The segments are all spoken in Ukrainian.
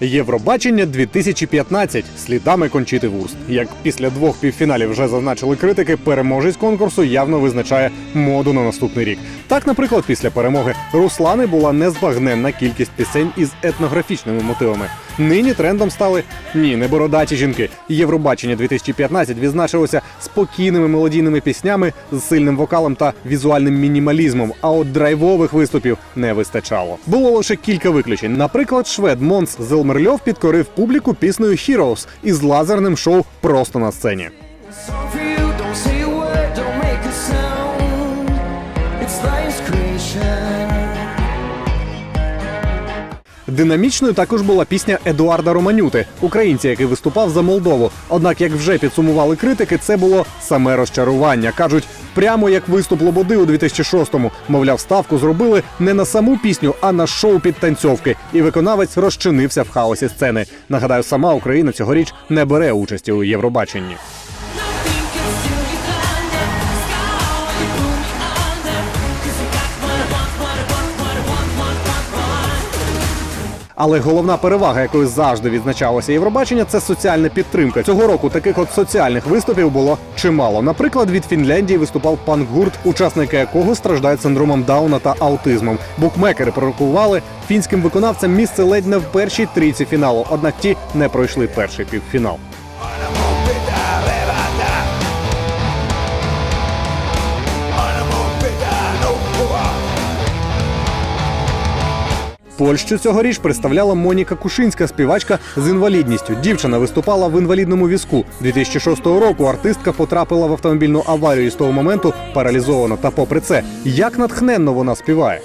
Євробачення 2015 слідами кончити Вурст. Як після двох півфіналів вже зазначили критики, переможець конкурсу явно визначає моду на наступний рік. Так, наприклад, після перемоги Руслани була незбагненна кількість пісень із етнографічними мотивами. Нині трендом стали ні, не бородаті жінки. Євробачення 2015 відзначилося спокійними мелодійними піснями з сильним вокалом та візуальним мінімалізмом. А от драйвових виступів не вистачало. Було лише кілька виключень. Наприклад, швед Монс Зелмерльов підкорив публіку піснею Heroes із лазерним шоу просто на сцені. Динамічною також була пісня Едуарда Романюти, українця, який виступав за Молдову. Однак, як вже підсумували критики, це було саме розчарування. кажуть, прямо як виступ Лободи у 2006-му. Мовляв, ставку зробили не на саму пісню, а на шоу під танцьовки. І виконавець розчинився в хаосі сцени. Нагадаю, сама Україна цьогоріч не бере участі у Євробаченні. Але головна перевага, якою завжди відзначалося Євробачення, це соціальна підтримка. Цього року таких от соціальних виступів було чимало. Наприклад, від Фінляндії виступав панк-гурт, учасники якого страждають синдромом Дауна та аутизмом. Букмекери пророкували фінським виконавцям місце ледь не в першій трійці фіналу. Однак ті не пройшли перший півфінал. Польщу цьогоріч представляла Моніка Кушинська, співачка з інвалідністю. Дівчина виступала в інвалідному візку. 2006 року артистка потрапила в автомобільну аварію і з того моменту паралізована. Та попри це, як натхненно вона співає.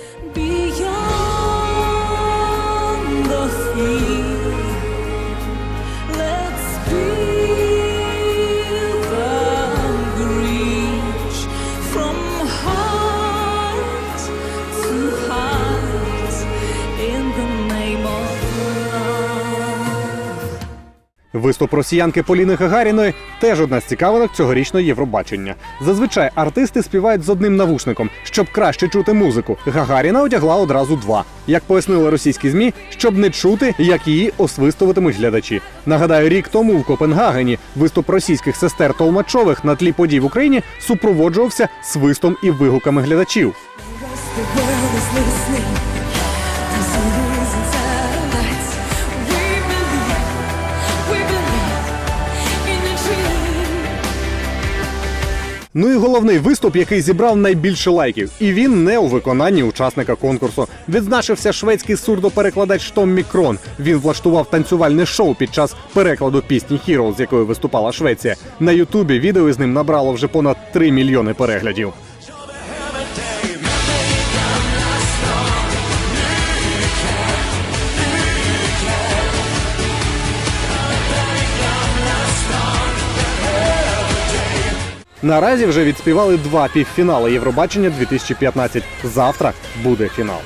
Виступ росіянки Поліни Гагаріної теж одна з цікавинок цьогорічного Євробачення. Зазвичай артисти співають з одним навушником, щоб краще чути музику. Гагаріна одягла одразу два. Як пояснили російські змі, щоб не чути, як її освистуватимуть глядачі. Нагадаю, рік тому в Копенгагені виступ російських сестер Толмачових на тлі подій в Україні супроводжувався свистом і вигуками глядачів. Ну і головний виступ, який зібрав найбільше лайків, і він не у виконанні учасника конкурсу. Відзначився шведський сурдоперекладач Том Мікрон. Він влаштував танцювальне шоу під час перекладу пісні «Hero», з якою виступала Швеція. На Ютубі відео із ним набрало вже понад 3 мільйони переглядів. Наразі вже відспівали два півфінали Євробачення 2015. Завтра буде фінал.